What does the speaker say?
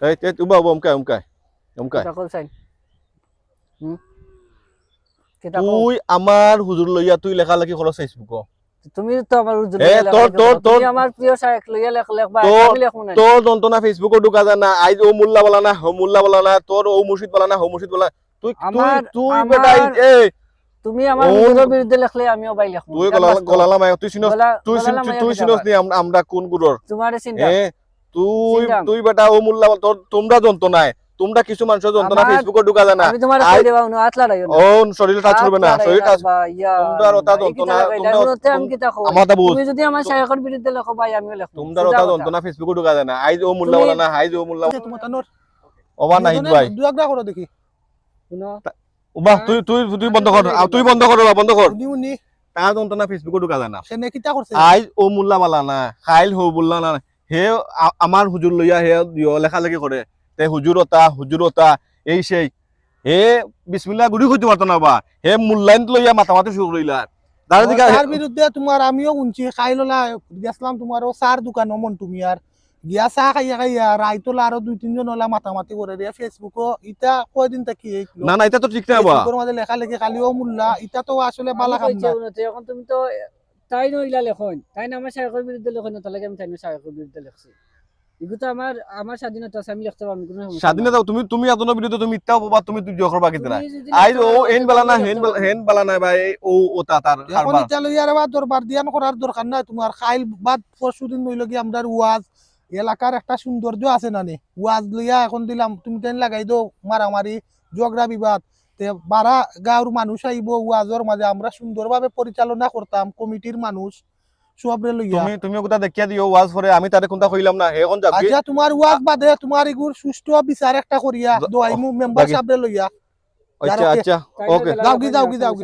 তে উবা উবা উমকাই উমকাই উমকাই কিতা কল চাই হুম কিতা কল তুই আমার হুজুর লইয়া তুই লেখালেখি করছ ফেসবুক তুমি তো আমার এ, লইয়া তোর- তোর- তোর- আমার প্রিয় শায়ক লইয়া লেখ লেখ বা আমি লেখো না তোর যন্ত্রণা ফেসবুকে ঢুকা যায় না আইজ ও মোল্লা বলা না হো মোল্লা বলা না তোর ও মুর্শিদ বলা না হো মুর্শিদ বলা তুই তুই তুই বেটা এই তুমি আমার হুজুরের বিরুদ্ধে লেখলে আমিও বাই লেখবো তুই এটা গলা বাস্তব। গলালা মায় তুই চিনস তুই চিন- গলালা তুই- চিনস নি আমরা কোন গুরুর তোমারে চিন্তা এ তুই তুই বেটা ও মোল্লা তোমরা যন্ত্রণায় তোমরা কিছু মানুষের যন্ত্রণা আমার- ফেসবুকে ঢুকা যায় না। আমি তোমার কই দেবা? না আতলা রাইও ও শরীরে টাচ করবে না শরীরে টাচ না তোমরা ওটা বুঝ তুমি যদি আমার বিরুদ্ধে লেখো ভাই আমিও লেখবো তোমরা ওটা। যন্ত্রণা ফেসবুকে ঢুকা যায় না। আইজ ও মোল্লা বলা না আইজ ও মোল্লা তোমার তানোর ওবা নাহিদ ভাই। দু একটা করো দেখি। ওবা তুই তুই তুই বন্ধ কর তুই বন্ধ কর বন্ধ কর। তার যন্ত্রণা ফেসবুকে ঢুকা যায় না। সে নে কিতা করছে। আইজ ও মোল্লা বালা না খাইল হো মোল্লা না। হে আমার হুজুর লইয়া হে দিও লেখালেখি করে তে হুজুরতা হুজুরতা এই সেই। হে বিসমিল্লাহ গুড়ি খুঁজতে পারতো না বা। হে মূল্যায়ন লইয়া মাতামাতি শুরু করিলা তার বিরুদ্ধে তোমার আমিও শুনছি খাই ললা গেছিলাম তোমার ও চার দোকান মন তুমি আর গিয়া চাহ খাইয়া খাইয়া রাইতলা আরও দুই তিনজন ওলা মাতামাতি করে দিয়া ফেসবুকও ইটা কয়দিন থাকি। না না এটা তো ঠিক না বা। মাঝে লেখা লেখি খালি মুল্লা ইটা তো আসলে বালা কাম না এখন তুমি তো তাই নইলা লেখন তাই না আমার শায়কের বিরুদ্ধে লেখন তাহলে আমি তাই না বিরুদ্ধে লেখছি? এগুলো তো আমার আমার স্বাধীনতা আছে আমি লিখতে পারব কোনো স্বাধীনতা তুমি তুমি এতনো বিরুদ্ধে তুমি তুমি তুই জখর বাকি না লিখতে ও হেন বালা না হেন। বালা- হেন বালা নাই ভাই ও তার এখন কারবার ইটা লইয়া আবার দরবার দিয়ান করার দরকার নাই তোমার খাইল বাদ পরশু দিন লইল কি আমরা ওয়াজ এলাকার একটা সৌন্দর্য আছে না নি ওয়াজ লইয়া এখন দিলাম তুমি তেন লাগাই দো মারামারি ঝগড়া বিবাদ। তে বারা গাঁর মানুষ আইব ওয়াজর মাঝে আমরা সুন্দরভাবে পরিচালনা করতাম কমিটির মানুষ সবরে লইয়া। তুমি তুমি ওটা দেখিয়া দিও ওয়াজ পরে আমি তারে কোনটা কইলাম না এখন যাবি আচ্ছা তোমার ওয়াজ বাদে তোমার ইগুর সুষ্ঠু বিচার একটা করিয়া দোয়াইমু মেম্বার সাবরে লইয়া। আচ্ছা আচ্ছা ওকে। যাও গি যাও গি যাও।